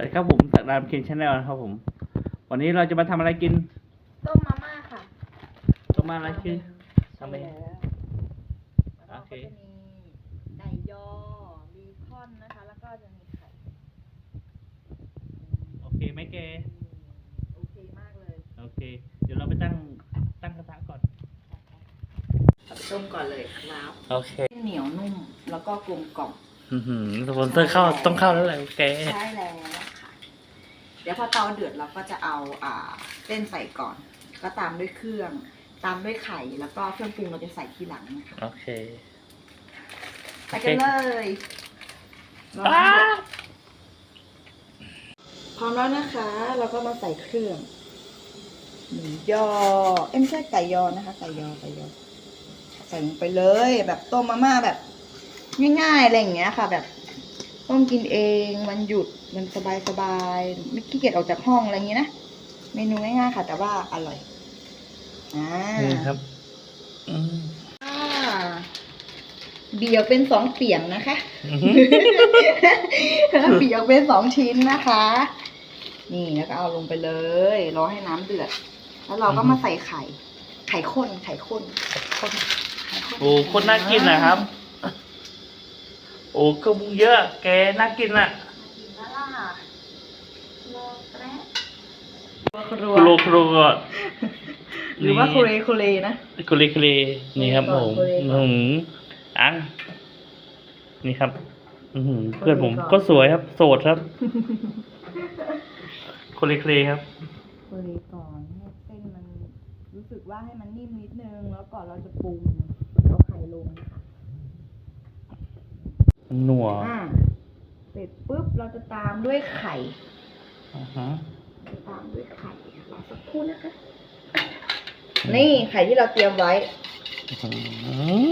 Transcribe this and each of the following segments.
วัสดีครับผมสักดามเคนชาแนลนะครับผม วันนี้เราจะมาทำอะไรกินต้มมาม่าค่ะต้มมาอะไรคือทำเองแล้วโอเคก็จะมีไก่ยอบีคอนนะคะ แล้วก็จะมีไข่โอเคไหมแกโอเคมากเลยโอเค เดี๋ยวเราไปตั้งตั้งกระทะก่อน ต้มก่อนเลยครับโอเคเหนียวนุ่มแล้วก็กลมกล่อมอือหือสปอนเซอร์เข้าต้องเข้าแล้วแหละแกใช่แล้วค่ะ เดี๋ยวพอเตาเดือดเราก็จะเอาอ่าเส้นใส่ก่อน ก็ตามด้วยเครื่อง ตามด้วยไข่แล้วก็เครื่องปรุงเราจะใส่ทีหลังนะคะโอเคไปกันเลยรออ้าให้เดือดพร้อมแล้วนะคะ เราก็มาใส่เครื่องหมูยอ เอ้ยไม่ใช่ไก่ยอนะคะ ไก่ยอไก่ยอใส่ลงไปเลย แบบต้มมาม่าแบบง่ายๆอะไรอย่างเงี้ยค่ะ แบบ ต้มกินเองวันหยุดมันสบายๆไม่ขี้เกียจออกจากห้องอะไรอย่างงี้นะเมนูง่ายๆค่ะ แต่ว่าอร่อยอ่านี่ครับอืมอ่าเบี่ยวเป็นสองเปียงนะคะอื้อหือเบี่ยวเป็นสองชิ้นนะคะ นี่แล้วก็เอาลงไปเลย รอให้น้ำเดือด แล้วเราก็มาใส่ไข่ ไข่ข้นไข่ข้นข้นไข่ข้นโอ้คนน่ากินนะครับโอ้เครื่องปรุงเยอะ แกน่ากินอะกินแล้วล่ะรอแป๊บครัครัวครัวหรือว่าคุเรคุเรนะคุรีคุรีนี่ครับคุผรีมคุรีอืมอังนี่ครับอืมเพื่อนผมคุรีก่อนก็สวยครับ โสดครับคุรีคุรีครับคุเรก่อนให้เส้นมันรู้สึกว่าให้มันนิ่มนิดนึง แล้วก่อนเราจะปรุงเอาไข่ลงค่ะ หนัวอ่าเสร็จปุ๊บเราจะตามด้วยไข่ อ่าฮะตามด้วยไข่รอสักครู่นะคะ นี่ไข่ที่เราเตรียมไว้ อื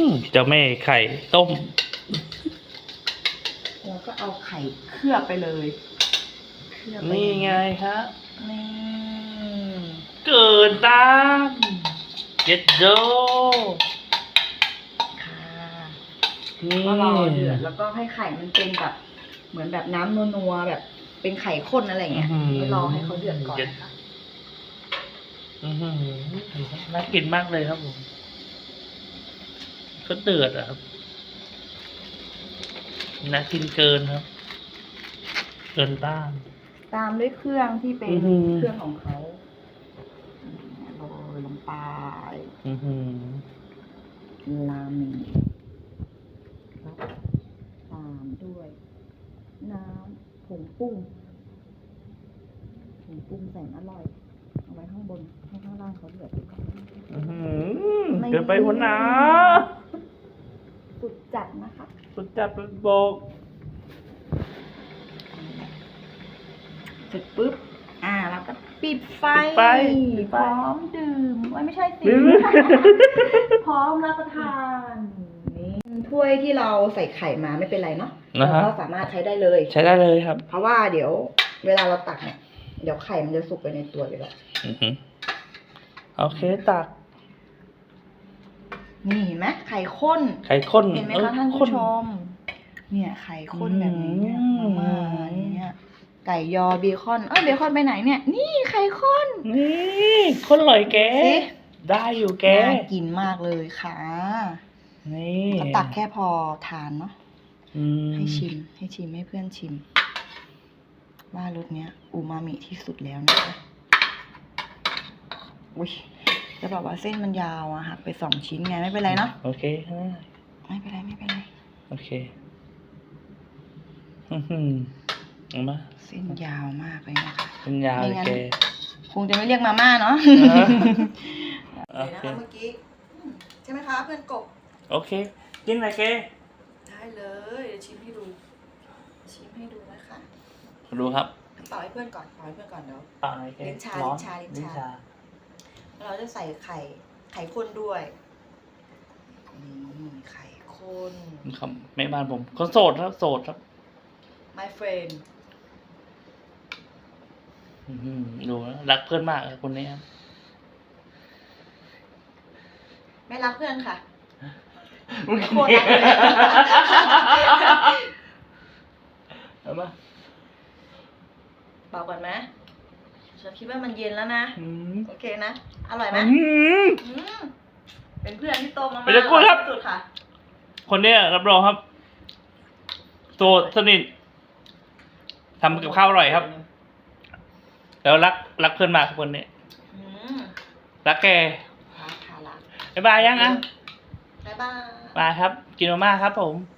มเจ้าแม่ไข่ต้ม เราก็เอาไข่เคลือบไปเลยเคลือบปนี่ไงครับนี่เกินตามเจ็ดโดค่ะ นี่ก็รอเดือดแล้วก็ให้ไข่มันเป็นแบบเหมือนแบบน้ำนัวๆแบบเป็นไข่ข้นอะไรอย่างเงี้ยไม่รอให้เขาเดือดก่อนนะคะอื้อหือน่ากินมากเลยครับผมก็เดือดอะครับน่ากินเกินครับ เกินต้าน ตามด้วยเครื่องที่เป็นอือหือ เครื่องของเขาโรยลงไปอือหือ ราเมงแล้วตามด้วย น้ำผงปรุงผงปรุงแสนอร่อย เอาไว้ข้างบนให้ข้างล่างเขาเดือดก่อนอื้อหือเกินไปหัวหนาสุดจัดนะคะสุดจัดบอกเสร็จปุ๊บ อ่าแล้วก็ปิดไฟปิดไฟปิดพไฟร้อมดื่มโอ้ยไม่ใช่สิดื่มพร้อมรับประทานนี่ ถ้วยที่เราใส่ไข่มาไม่เป็นไรเนาะนะเราฮะ ก็สามารถใช้ได้เลย ใช้ได้เลยครับเพราะว่าเดี๋ยวเวลาเราตักเนี่ย เดี๋ยวไข่มันจะสุกไปในตัวอยู่แล้วอือหือโอเคตักนี่เห็นไหมไข่ข้น ไข่ข้นเห็นไหมออคะท่านข้ ผู้ชม เนี่ยไข่ข้นแบบนี้เนี่ยอืม มาๆเนี่ยไก่ยอเบคอน เอ้ยเบคอนไปไหนเนี่ย นี่ไข่ข้น นี่คนอร่อยแก สิ ได้อยู่แก น่ากินมากเลยค่ะ นี่ก็ตักแค่พอทานเนาะอืมให้ชิม ให้ชิมให้เพื่อนชิม ว่ารสเนี้ยอูมามิที่สุดแล้วนะคะอุ้ยจะบอกว่าเส้นมันยาวอะหักไปสองชิ้นไงไม่เป็นไรเนาะโอเคฮะไม่เป็นไรไม่เป็นไรโอเคอื้อหือเอามาเส้นยาวมากเลยนะคะเป็นยาวเลยไม่งั้นแกคงจะไม่เรียกมาม่าเนาะโอเคเมื่อกี้ใช่ไหมคะเพื่อนกบ โอเค กินอะไรแกได้เลยเดี๋ยวชิมให้ดู ชิมให้ดูนะคะดูครับเป่าให้เพื่อนก่อนเป่าให้เพื่อนก่อนเดี๋ยว เปล่าอะไรแกลิ้นชาร้อนลิ้นชาลิ้ลิ้นนชาชาเราจะใส่ไข่ ไข่ข้นด้วยนี่ไข่ข้น ครับแม่บ้านผมเขาโสดครับโสดครับ my friend อื้อหือดูนะรักเพื่อนมากคนนี้ครับ ไม่รักเพื่อนค่ะ โคตรรักเลยเอามาเบาก่อนไหมฉันคิดว่ามันเย็นแล้วนะ อืมโอเคนะ อร่อยไหมอืม อืมเป็นเพื่อนที่โตมาเป็นเพื่อนครับ สุดค่ะ คนเนี้ยรับรองครับ โสดสนิททำกับข้าวอร่อยครับ แล้วรักรักเพื่อนมากครับคนนี้อืมรักแกค่ะค่ะละบ๊ายบายยังอะ บ๊ายบาย มาครับ กินมาม่าครับผม